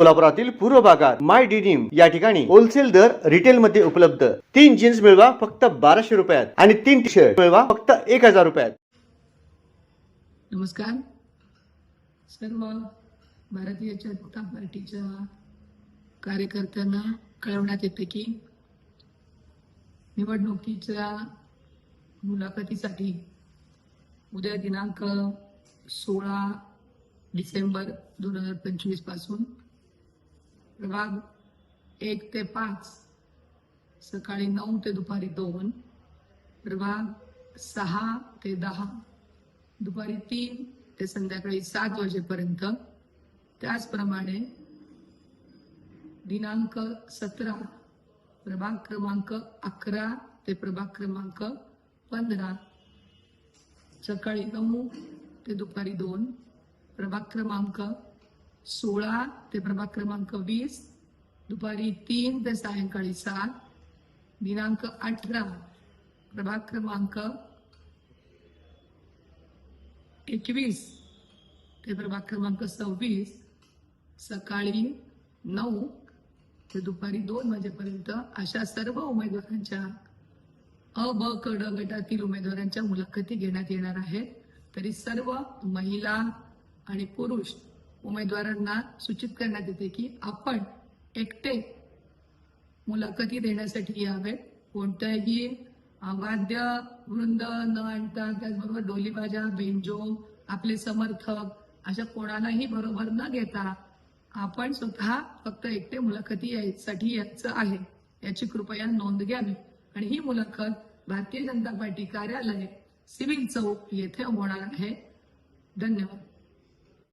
कोल्हापुरातील पूर्व भागात माय डिनिम या ठिकाणी होलसेल दर रिटेल मध्ये उपलब्ध. तीन जीन्स मिळवा फक्त बाराशे रुपयात आणि तीन टी शर्ट मिळवा फक्त एक हजार रुपयात. नमस्कार. सर्व भारतीय जनता पार्टीच्या कार्यकर्त्यांना कळवण्यात येते की निवडणुकीच्या मुलाखतीसाठी उद्या दिनांक सोळा डिसेंबर दोन हजार पंचवीसपासून प्रभाग एक ते पाच. सकाळी नऊ ते दुपारी दोन. प्रभाग सहा ते दहा. दुपारी तीन ते संध्याकाळी सात वाजेपर्यंत. त्याचप्रमाणे दिनांक सतरा प्रभाग क्रमांक अकरा ते प्रभाग क्रमांक पंधरा. सकाळी नऊ ते दुपारी दोन प्रभाग क्रमांक सोळा ते प्रभाग क्रमांक वीस दुपारी तीन ते सायंकाळी सात दिनांक अठरा प्रभाग क्रमांक एकवीस ते प्रभाग क्रमांक सव्वीस सकाळी नऊ ते दुपारी दोन वाजेपर्यंत अशा सर्व उमेदवारांच्या अ ब क ड गटातील उमेदवारांच्या मुलाखती घेण्यात येणार आहेत तरी सर्व महिला आणि पुरुष उमेदवारांना सूचित करण्यात येते की आपण एकटे मुलाखती देण्यासाठी यावे कोणत्याही वाद्य वृंद न आणता त्याचबरोबर डोलीबाजा बेंजो आपले समर्थक अशा कोणालाही बरोबर न घेता आपण स्वतः फक्त एकटे मुलाखती यासाठी यायचं आहे. याची कृपया नोंद घ्यावी आणि ही मुलाखत भारतीय जनता पार्टी कार्यालय सिव्हिल चौक येथे होणार आहे. धन्यवाद.